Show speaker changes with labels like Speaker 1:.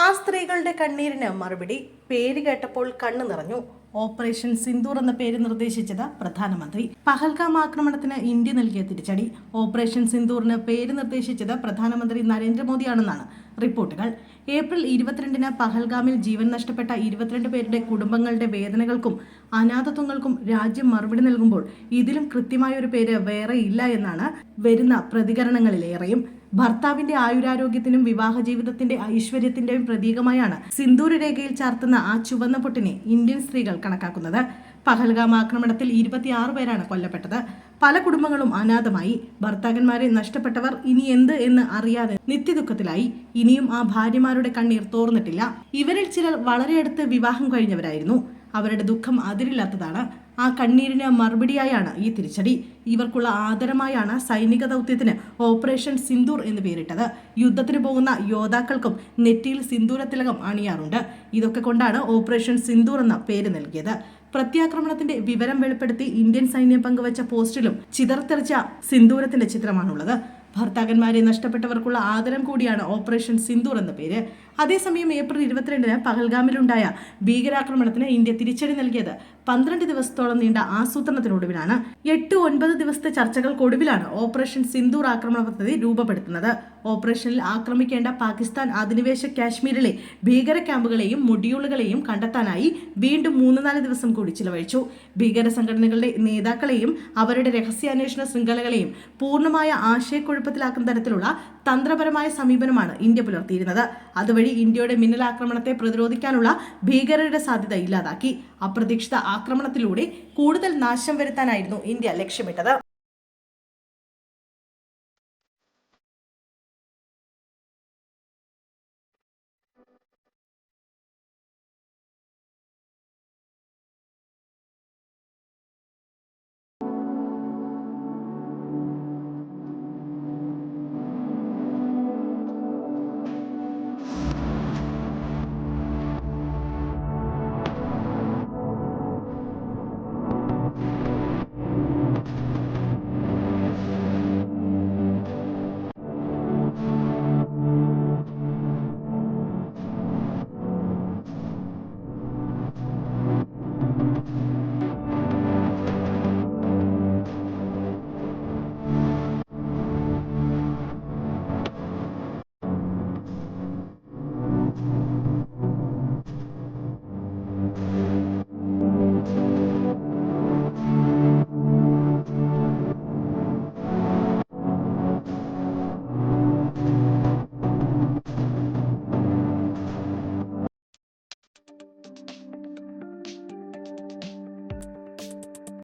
Speaker 1: ആ സ്ത്രീകളുടെ കണ്ണീരിന് മറുപടി. പേര് കേട്ടപ്പോൾ കണ്ണു നിറഞ്ഞു. ഓപ്പറേഷൻ സിന്ദൂർ എന്ന പേര് നിർദ്ദേശിച്ചത് പ്രധാനമന്ത്രി. പഹൽഗാം ആക്രമണത്തിന് ഇന്ത്യ നൽകിയ തിരിച്ചടി. ഓപ്പറേഷൻ സിന്ദൂറിന് പേര് നിർദ്ദേശിച്ചത് പ്രധാനമന്ത്രി നരേന്ദ്രമോദിയാണെന്നാണ് റിപ്പോർട്ടുകൾ. ഏപ്രിൽ ഇരുപത്തിരണ്ടിന് പഹൽഗാമിൽ ജീവൻ നഷ്ടപ്പെട്ട ഇരുപത്തിരണ്ട് പേരുടെ കുടുംബങ്ങളുടെ വേദനകൾക്കും അനാഥത്വങ്ങൾക്കും രാജ്യം മറുപടി നൽകുമ്പോൾ ഇതിലും കൃത്യമായ ഒരു പേര് വേറെ ഇല്ല എന്നാണ് വരുന്ന പ്രതികരണങ്ങളിലേറെയും. ഭർത്താവിന്റെ ആയുരാരോഗ്യത്തിനും വിവാഹ ജീവിതത്തിന്റെ ഐശ്വര്യത്തിന്റെയും പ്രതീകമായാണ് സിന്ദൂര രേഖയിൽ ചാർത്തുന്ന ആ ചുവന്ന പൊട്ടിനെ ഇന്ത്യൻ സ്ത്രീകൾ കണക്കാക്കുന്നത്. പഹൽഗാം ആക്രമണത്തിൽ ഇരുപത്തിയാറ് പേരാണ് കൊല്ലപ്പെട്ടത്. പല കുടുംബങ്ങളും അനാഥമായി. ഭർത്താക്കന്മാരെ നഷ്ടപ്പെട്ടവർ ഇനി എന്ത് എന്ന് അറിയാതെ നിത്യദുഃഖത്തിലായി. ഇനിയും ആ ഭാര്യമാരുടെ കണ്ണീർ തോർന്നിട്ടില്ല. ഇവരിൽ ചിലർ വളരെ അടുത്ത് വിവാഹം കഴിഞ്ഞവരായിരുന്നു. അവരുടെ ദുഃഖം അതിരില്ലാത്തതാണ്. ആ കണ്ണീരിന് മറുപടിയായാണ് ഈ തിരിച്ചടി. ഇവർക്കുള്ള ആദരമായാണ് സൈനിക ദൗത്യത്തിന് ഓപ്പറേഷൻ സിന്ദൂർ എന്ന് പേരിട്ടത്. യുദ്ധത്തിന് പോകുന്ന യോദ്ധാക്കൾക്കും നെറ്റിയിൽ സിന്ദൂര തിലകം അണിയാറുണ്ട്. ഇതൊക്കെ കൊണ്ടാണ് ഓപ്പറേഷൻ സിന്ദൂർ എന്ന പേര് നൽകിയത്. പ്രത്യാക്രമണത്തിന്റെ വിവരം വെളിപ്പെടുത്തി ഇന്ത്യൻ സൈന്യം പങ്കുവച്ച പോസ്റ്റിലും ചിതർത്തെറിച്ച സിന്ദൂരത്തിന്റെ ചിത്രമാണുള്ളത്. ഭർത്താക്കന്മാരെ നഷ്ടപ്പെട്ടവർക്കുള്ള ആദരം കൂടിയാണ് ഓപ്പറേഷൻ സിന്ദൂർ എന്ന പേര്. അതേസമയം ഏപ്രിൽ ഇരുപത്തിരണ്ടിന് പഹൽഗാമിലുണ്ടായ ഭീകരാക്രമണത്തിന് ഇന്ത്യ തിരിച്ചടി നൽകിയത് പന്ത്രണ്ട് ദിവസത്തോളം നീണ്ട ആസൂത്രണത്തിനൊടുവിലാണ്. എട്ട് ഒൻപത് ദിവസത്തെ ചർച്ചകൾക്കൊടുവിലാണ് ഓപ്പറേഷൻ സിന്ദൂർ ആക്രമണ പദ്ധതി രൂപപ്പെടുത്തുന്നത്. ഓപ്പറേഷനിൽ ആക്രമിക്കേണ്ട പാകിസ്ഥാൻ അധിനിവേശ കാശ്മീരിലെ ഭീകര ക്യാമ്പുകളെയും മൊഡ്യൂളുകളെയും കണ്ടെത്താനായി വീണ്ടും മൂന്ന് നാല് ദിവസം കൂടി ചിലവഴിച്ചു. ഭീകര സംഘടനകളുടെ നേതാക്കളെയും അവരുടെ രഹസ്യാന്വേഷണ ശൃംഖലകളെയും പൂർണമായ ആശയക്കുഴപ്പത്തിലാക്കുന്ന തരത്തിലുള്ള തന്ത്രപരമായ സമീപനമാണ് ഇന്ത്യ പുലർത്തിയിരുന്നത്. അതുവഴി ഇന്ത്യയുടെ മിന്നലാക്രമണത്തെ പ്രതിരോധിക്കാനുള്ള ഭീകരരുടെ സാധ്യത ഇല്ലാതാക്കി. അപ്രതീക്ഷിത ആക്രമണത്തിലൂടെ കൂടുതൽ നാശം വരുത്താനായിരുന്നു ഇന്ത്യ ലക്ഷ്യമിട്ടത്.